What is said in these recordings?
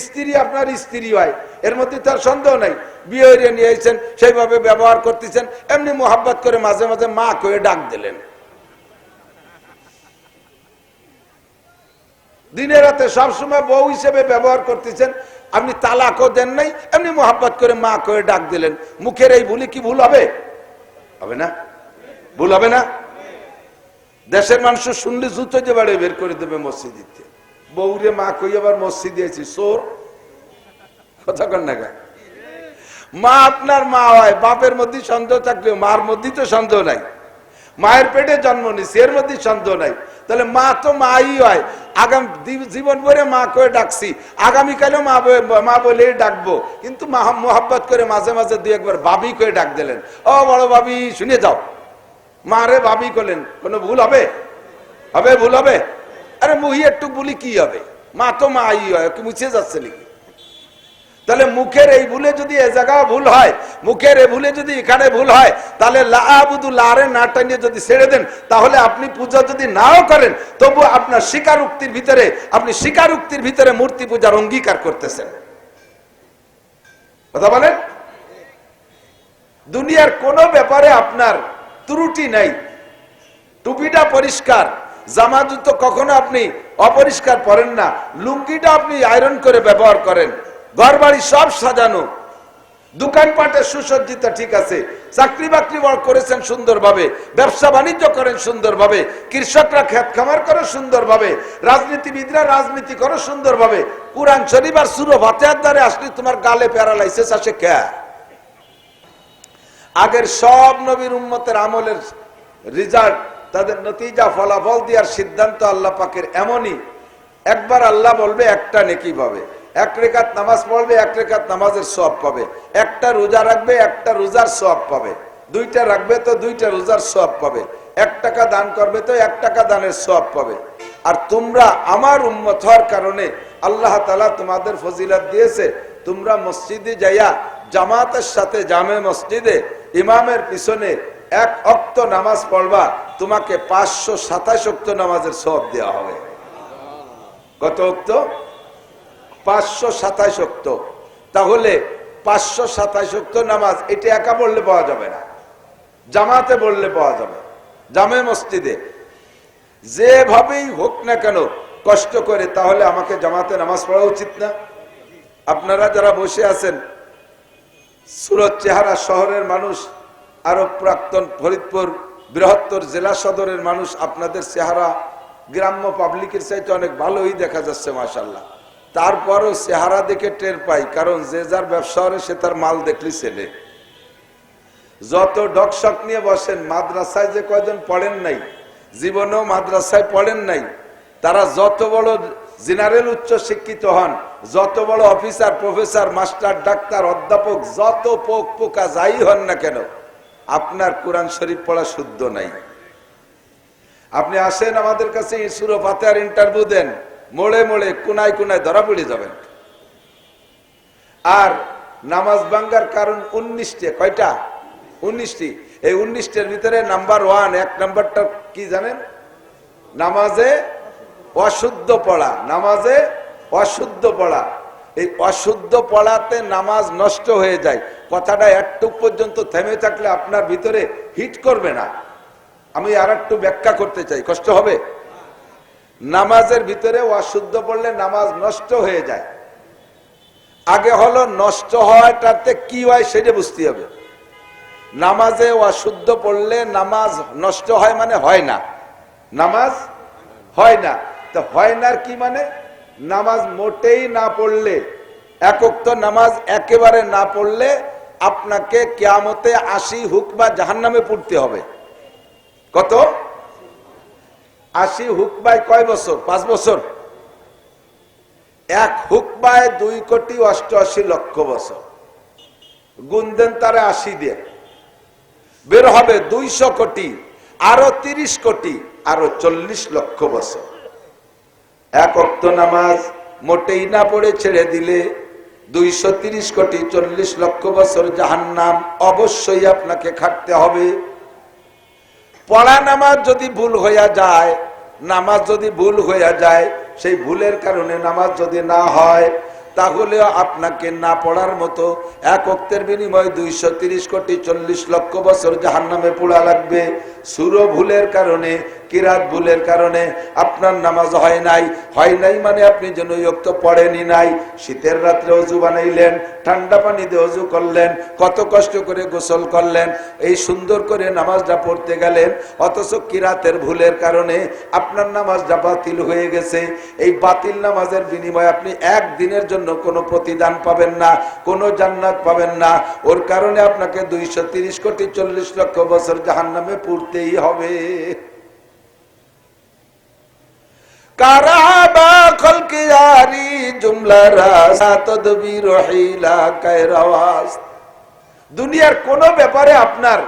স্ত্রী আপনার স্ত্রী হয়। এর মধ্যে তার সন্দেহ নাই। বিয়ে হইরে নিয়ে এসেছেন সেইভাবে ব্যবহার করতেছেন, এমনি মোহাব্বত করে মাঝে মাঝে মা কয়ে ডাক দিলেন। দিনে রাতে সবসময় বউ হিসেবে ব্যবহার করতেছেন, আপনি তালাকও দেন নাই, এমনি মোহাব্বত করে মা কয়ে ডাক দিলেন। মুখের এই ভুলি কি ভুল হবে? হবে না? ভুল হবে না? দেশের মানুষ শুনলে জুতো যে বাড়ি বের করে দেবে মসজিদিতে। বউরে মা কই আবার মসজিদ দিয়েছি সোর। কথা কন না? মা আপনার মা হয়, বাপের মধ্যে সন্দেহ থাকলেও মার মধ্যে তো সন্দেহ নাই। মায়ের পেটে জন্ম নিছে এর মধ্যে সন্দেহ নাই। তাহলে মা তো মাই হয়। আগাম জীবন ভরে মা করে ডাকছি। আগামীকালেও মা মা বলে ডাকবো। কিন্তু মা করে মাঝে মাঝে দুই একবার বাবি করে ডাক দিলেন। ও বড় বাবি শুনে যাও। মারে বাবি করলেন, কোনো ভুল হবে? হবে, ভুল হবে? আরে মুহি একটু বলি কি হবে? মা তো মা আই হয় কি মুছে যাচ্ছে নাকি তাহলে মুখের এই ভুলে যদি এ জায়গায় ভুল হয়, মুখের এই ভুলে যদি এখানে ভুল হয়, তাহলে লাবুদু লারে না টানিয়ে যদি ছেড়ে দেন, তাহলে আপনি পূজা যদি নাও করেন, তবু আপনার স্বীকারোক্তির ভিতরে, আপনি স্বীকারোক্তির ভিতরে মূর্তি পূজার অঙ্গীকার করতেছেন। কথা বলেন? দুনিয়ার কোনো ব্যাপারে আপনার ত্রুটি নাই। টুপিটা পরিষ্কার জামা জুতো কখনো আপনি অপরিষ্কার পরেন না। লুঙ্গিটা আপনি আয়রন করে ব্যবহার করেন। ঘর বাড়ি সব সাজানো। দোকানপাটে সুসজ্জিত, ঠিক আছে। চাকরি বাকরি করেছেন সুন্দরভাবে। ব্যবসা বাণিজ্য করেন সুন্দরভাবে। কৃষকরা খেত খামার করে সুন্দরভাবে। রাজনীতিবিদরা রাজনীতি করে সুন্দরভাবে। কোরআন শরীফ আর সুরো ভাতের দ্বারে আসলে তোমার গালে প্যারালাইসিস আসে কে? আগের সব নবীর উম্মতের আমলের রেজাল্ট তাদের নতিজা ফলাফল দেওয়ার সিদ্ধান্ত আল্লাহ পাকের এমনই। একবার আল্লাহ বলবে, একটা নেকি পাবে। এক রেখাত নামাজ পড়বে, এক রেখাত নামাজের সব পাবে। একটা রোজা রাখবে, একটা রোজার সব পাবে। দুইটা রাখবে তো দুইটা রোজার সব পাবে। এক টাকা দান করবে তো এক টাকা দানের সব পাবে। আর তোমরা আমার উম্মত হওয়ার কারণে আল্লাহ তালা তোমাদের ফজিলাত দিয়েছে, তোমরা মসজিদে যাইয়া জামাতের সাথে জামে মসজিদে ইমামের পিছনে এক অক্ত নামাজ পড়বা। তোমাকে পাঁচশো সাতাশ অক্ত নামাজের সব দেওয়া হবে। কত অক্ত পাঁচশো সাতাশ অক্ত তাহলে পাঁচশো সাতাশ অক্ত নামাজ এটা একা বললে পাওয়া যাবে না। জামাতে বললে পাওয়া যাবে। জামে মসজিদে। যেভাবেই হোক না কেন কষ্ট করে, তাহলে আমাকে জামাতে নামাজ পড়া উচিত না। আপনারা যারা বসে আছেন, সুরত চেহারা শহরের মানুষ আরও প্রাক্তন ফরিদপুর বৃহত্তর জেলা সদরের মানুষ আপনাদের চেহারা গ্রাম্য পাবলিকের চাইতে অনেক ভালোই দেখা যাচ্ছে মাসাল্লাহ তারপরও চেহারা দেখে টের পাই, কারণ যে যার ব্যবসা করে সে তার মাল দেখলি ছেলে যত ডকশক নিয়ে বসেন, মাদ্রাসায় যে কয়জন পড়েন নাই, জীবনেও মাদ্রাসায় পড়েন নাই, তারা যত বড় জেনারেল উচ্চ শিক্ষিত হন, যত বড় অফিসার, প্রফেসর, মাস্টার, ডাক্তার, অধ্যাপক, যত পোক পোকা যাই হন না কেন আপনার কোরআন শরীফ পড়া শুদ্ধ নাই। আপনি আসেন আমাদের কাছে ইসুরো ফাতেহার ইন্টারভিউ দেন। মোড়ে মোড়ে, কোনায় কোনায় ধরা পড়ে যাবেন। আর নামাজ ভাঙ্গার কারণ উনিশটি, কয়টা? উনিশটি। এই উনিশটির ভিতরে নাম্বার ওয়ান, এক নাম্বারটা কি জানেন? নামাজে অশুদ্ধ পড়া, নামাজে অশুদ্ধ পড়া। এই অশুদ্ধ পড়াতে নামাজ নষ্ট হয়ে যায়। কথাটা একটু পর্যন্ত থেমে থাকলে আপনার ভিতরে হিট করবে না। আমি আর একটু ব্যাখ্যা করতে চাই, কষ্ট হবে? নামাজের ভিতরে অশুদ্ধ পড়লে নামাজ নষ্ট হয়ে যায়। আগে হলো নষ্ট হওয়াটাতে কি হয় সেটা বুঝতে হবে। নামাজে অশুদ্ধ পড়লে নামাজ নষ্ট হয় মানে হয় না। নামাজ হয় না। তো হয় না কি মানে? নামাজ মোটেই না পড়লে একক তো নামাজ একেবারে না পড়লে আপনাকে কেয়ামতে আশি হুক বা জাহান নামে পড়তে হবে। কত? আশি হুকবায় কয় বছর? পাঁচ বছর। এক হুকবায় দুই কোটি অষ্টআশি লক্ষ বছর। গুনদেন তারে আশি দিয়ে। বের হবে দুইশো কোটি, আরও তিরিশ কোটি, আরও চল্লিশ লক্ষ বছর। এক অক্ত নামাজ মোটেই না পড়ে ছেড়ে দিলে দুইশো তিরিশ কোটি চল্লিশ লক্ষ বছর জাহান্নাম অবশ্যই আপনাকে খাটতে হবে। পড়া নামাজ যদি ভুল হইয়া যায়, নামাজ যদি ভুল হইয়া যায়, সেই ভুলের কারণে নামাজ যদি না হয়, তাহলে আপনাকে না পড়ার মতো এক অক্তের বিনিময়ে দুইশো তিরিশ কোটি চল্লিশ লক্ষ বছর জাহান নামে পোড়া লাগবে। সুরো ভুলের কারণে, কিরাত ভুলের কারণে আপনার নামাজ হয় নাই। হয় নাই মানে আপনি যেন ইয়ক্ত পড়েনি নাই। শীতের রাত্রে অজু বানাইলেন, ঠান্ডা পানি দিয়ে অজু করলেন, কত কষ্ট করে গোসল করলেন, এই সুন্দর করে নামাজটা পড়তে গেলেন, অথচ কিরাতের ভুলের কারণে আপনার নামাজটা বাতিল হয়ে গেছে। এই বাতিল নামাজের বিনিময়ে আপনি একদিনের জন্য কোনো প্রতিদান পাবেন না, কোনো জান্নাত পাবেন না। ওর কারণে আপনাকে দুইশো তিরিশ কোটি চল্লিশ লক্ষ বছর জাহান নামে পড়তেই হবে। দুনিয়ার কোন ব্যাপারে আপনার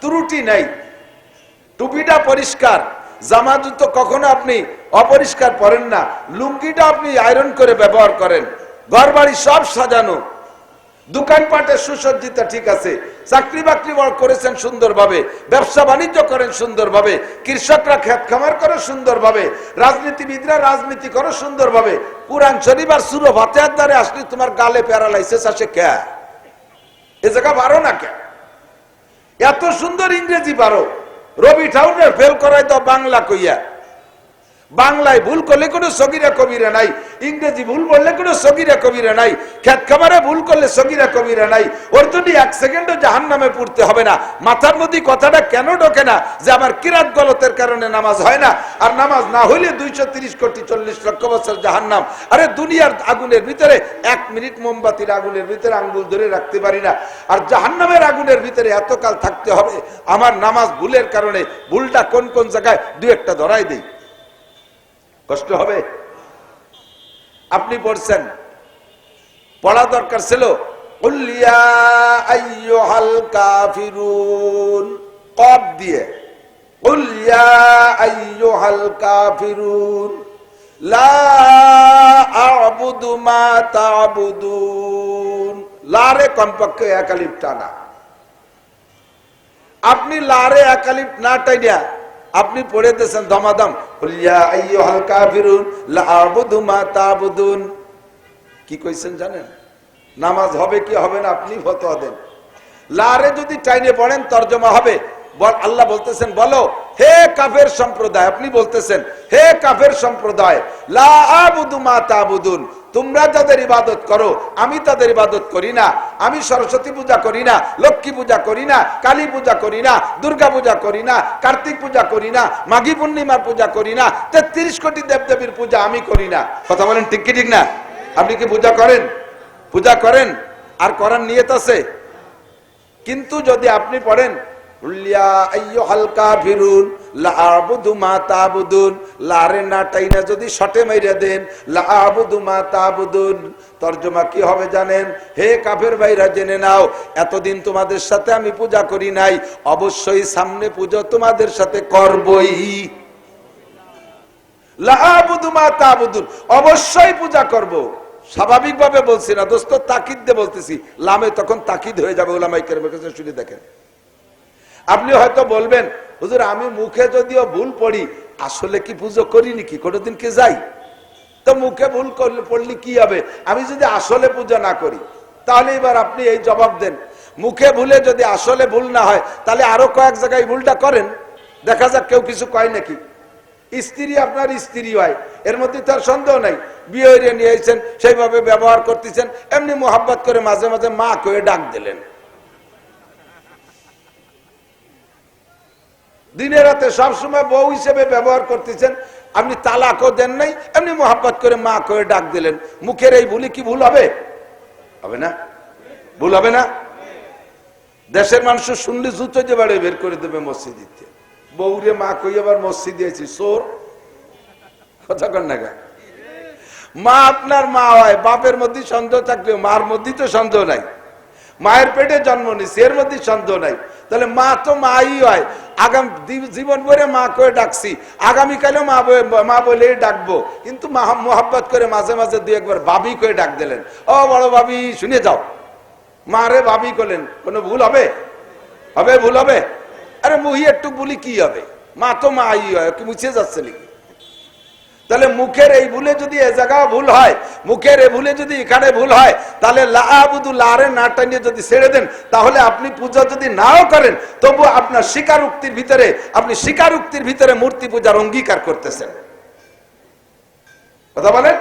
ত্রুটি নাই। টুপিটা পরিষ্কার জামা জুতো কখনো আপনি অপরিষ্কার পরেন না। লুঙ্গিটা আপনি আয়রন করে ব্যবহার করেন। ঘর বাড়ি সব সাজানো। দোকানপাটে সুসজ্জিত ঠিক আছে চাকরি বাকরি করেছেন সুন্দরভাবে, ব্যবসা বাণিজ্য করেন সুন্দরভাবে, কৃষকরা খেত খামার করে সুন্দরভাবে, রাজনীতিবিদরা রাজনীতি করে সুন্দরভাবে, কোরআন শরীফ আর সুরো ভাতের দ্বারে আসলে তোমার গালে প্যারালাইসিস আসে কে? এ জায়গা পারো না কে? এত সুন্দর ইংরেজি পারো, রবি ঠাউনের ফেল করাই তো বাংলা কইয়া। বাংলায় ভুল করলে কোনো সগিরা কবিরা নাই, ইংরেজি ভুল বললে কোনো সগিরা কবিরা নাই, খেত খামারে ভুল করলে সগিরা কবিরা নাই, ওর জন্য এক সেকেন্ডও জাহান নামে পড়তে হবে না, মাথার মধ্যে কথাটা কেন ঢোকে না যে আমার কিরাত গলতের কারণে নামাজ হয় না? আর নামাজ না হইলে দুইশো তিরিশ কোটি চল্লিশ লক্ষ বছর জাহান নাম আরে দুনিয়ার আগুনের ভিতরে এক মিনিট মোমবাতির আগুনের ভিতরে আঙ্গুল ধরে রাখতে পারি না। আর জাহান্নামের আগুনের ভিতরে এতকাল থাকতে হবে, আমার নামাজ ভুলের কারণে, ভুলটা কোন কোন জায়গায়? দু একটা ধরাই দিই। কষ্ট হবে। আপনি পড়ছেন। পড়া দরকার ছিল। কব দিয়ে। কমপক্ষে টানা। আপনি লারে একালিপ না টাইনা আপনি পড়ে দিয়েছেন দমাদম। কি কইছেন জানেন? নামাজ হবে কি হবে না, আপনি ফতোয়া দেন। লারে যদি টাইনে পড়েন, তর্জমা হবে। আল্লাহ বলতেছেন, বলো, হে কাফের সম্প্রদায়, আপনি বলতেছেন, হে কাফের সম্প্রদায় তোমরা যাদের ইবাদত করো, আমি তাদের ইবাদত করি না, আমি সরস্বতী পূজা করি না, লক্ষ্মী পূজা করি না, কালী পূজা করি না, দুর্গা পূজা করি না, কার্তিক পূজা করি না, মাঘী পূর্ণিমার পূজা করি না, তেত্রিশ কোটি দেবদেবীর পূজা আমি করি না। কথা বলেন ঠিক কি ঠিক না? আপনি কি পূজা করেন? পূজা করেন? আর করার নিয়ত আছে? কিন্তু যদি আপনি পড়েন যদি শটে মাইরা দেন তরজমা কি হবে জানেন? হে ভাইরা, জেনে নাও, এতদিন তোমাদের সাথে আমি পূজা করি নাই, অবশ্যই সামনে পুজো তোমাদের সাথে করবই। লা আবুদু মা তাবুদুন, অবশ্যই পূজা করব। স্বাভাবিকভাবে বলছি না, দোস্ত, তাকিদ দিয়ে বলতেছি। লামে তখন তাকিদ হয়ে যাবে ওলামাই কেরমের কাছে শুনে দেখেন। আপনি হয়তো বলবেন, হুজুর, আমি মুখে যদিও ভুল পড়ি, আসলে কি পুজো করিনি কি? কোনোদিন কি যাই? তো মুখে ভুল করলে, পড়লে কি হবে? আমি যদি আসলে পুজো না করি, তাহলে এবার আপনি এই জবাব দেন। মুখে ভুলে যদি আসলে ভুল না হয়, তাহলে আরও কয়েক জায়গায় ভুলটা করেন। দেখা যাক কেউ কিছু কয় নাকি। স্ত্রী আপনার স্ত্রী হয়, এর মধ্যে তার সন্দেহ নাই। বিয়ে নিয়েছেন সেইভাবে ব্যবহার করতেছেন, এমনি মোহাব্বত করে মাঝে মাঝে মা কয়ে ডাক দিলেন। দিনে রাতে সবসময় বউ হিসেবে ব্যবহার করতেছেন, আপনি তালাকও দেন নাই এমনি মোহাব্বত করে মা করে ডাক দিলেন। মুখের এই ভুলি কি ভুল হবে? হবে না? ভুল হবে না? দেশের মানুষ শুনলে জুতো যে বাড়ি বের করে দেবে মসজিদিতে। বউরে মা কই আবার মসজিদ দিয়েছি? সোর কথা কর না? মা আপনার মা হয়, বাপের মধ্যে সন্দেহ থাকলেও মার মধ্যে তো সন্দেহ নাই। মায়ের পেটে জন্ম নিছে, এর মধ্যে সন্দেহ নাই। তাহলে মা তো মাই হয়। আগাম জীবন ভরে মা করে ডাকছি। আগামীকালেও মা মা বলে ডাকবো। কিন্তু মোহাব্বত করে মাঝে মাঝে দুই একবার বাবি করে ডাক দিলেন। ও বড় বাবি শুনে যাও। মা রে বাবি করলেন কোনো ভুল হবে? হবে, ভুল হবে? আরে মুহি একটু বলি কি হবে? মা তো মা আই হয়, কি মুছে যাচ্ছে নাকি? তাহলে মুখের এই ভুলে যদি এ জায়গা ভুল হয়, মুখের এ ভুলে যদি এখানে ভুল হয়, তাহলে লাহাবুদু লারে না টানিয়ে যদি ছেড়ে দেন, তাহলে আপনি পূজা যদি নাও করেন তবু আপনার স্বীকারোক্তির ভিতরে, আপনি স্বীকারোক্তির ভিতরে মূর্তি পূজার অঙ্গীকার করতেছেন। কথা বলেন?